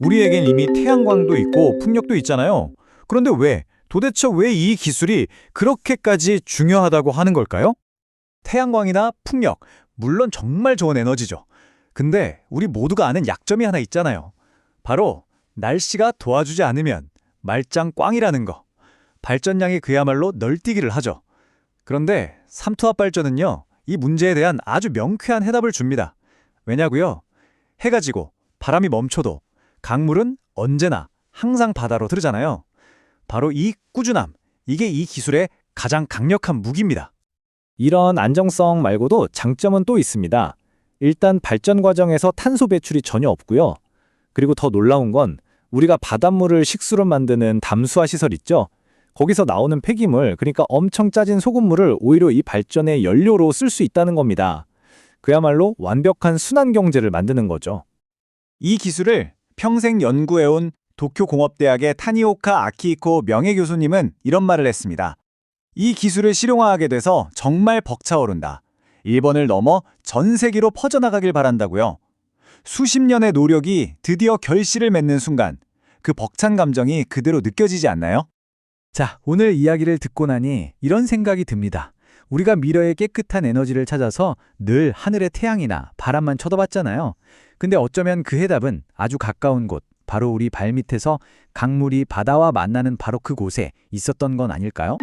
우리에겐 이미 태양광도 있고 풍력도 있잖아요. 그런데 왜, 도대체 왜 이 기술이 그렇게까지 중요하다고 하는 걸까요? 태양광이나 풍력, 물론 정말 좋은 에너지죠. 근데 우리 모두가 아는 약점이 하나 있잖아요. 바로 날씨가 도와주지 않으면 말짱 꽝이라는 거. 발전량이 그야말로 널뛰기를 하죠. 그런데 삼투압 발전은요, 이 문제에 대한 아주 명쾌한 해답을 줍니다. 왜냐고요? 해가 지고 바람이 멈춰도 강물은 언제나 항상 바다로 흐르잖아요. 바로 이 꾸준함, 이게 이 기술의 가장 강력한 무기입니다. 이런 안정성 말고도 장점은 또 있습니다. 일단 발전 과정에서 탄소 배출이 전혀 없고요. 그리고 더 놀라운 건 우리가 바닷물을 식수로 만드는 담수화 시설 있죠? 거기서 나오는 폐기물, 그러니까 엄청 짜진 소금물을 오히려 이 발전의 연료로 쓸 수 있다는 겁니다. 그야말로 완벽한 순환 경제를 만드는 거죠. 이 기술을 평생 연구해온 도쿄공업대학의 타니오카 아키이코 명예교수님은 이런 말을 했습니다. 이 기술을 실용화하게 돼서 정말 벅차오른다. 일본을 넘어 전 세계로 퍼져나가길 바란다고요. 수십 년의 노력이 드디어 결실을 맺는 순간 그 벅찬 감정이 그대로 느껴지지 않나요? 자, 오늘 이야기를 듣고 나니 이런 생각이 듭니다. 우리가 미래의 깨끗한 에너지를 찾아서 늘 하늘의 태양이나 바람만 쳐다봤잖아요. 근데 어쩌면 그 해답은 아주 가까운 곳, 바로 우리 발밑에서 강물이 바다와 만나는 바로 그곳에 있었던 건 아닐까요?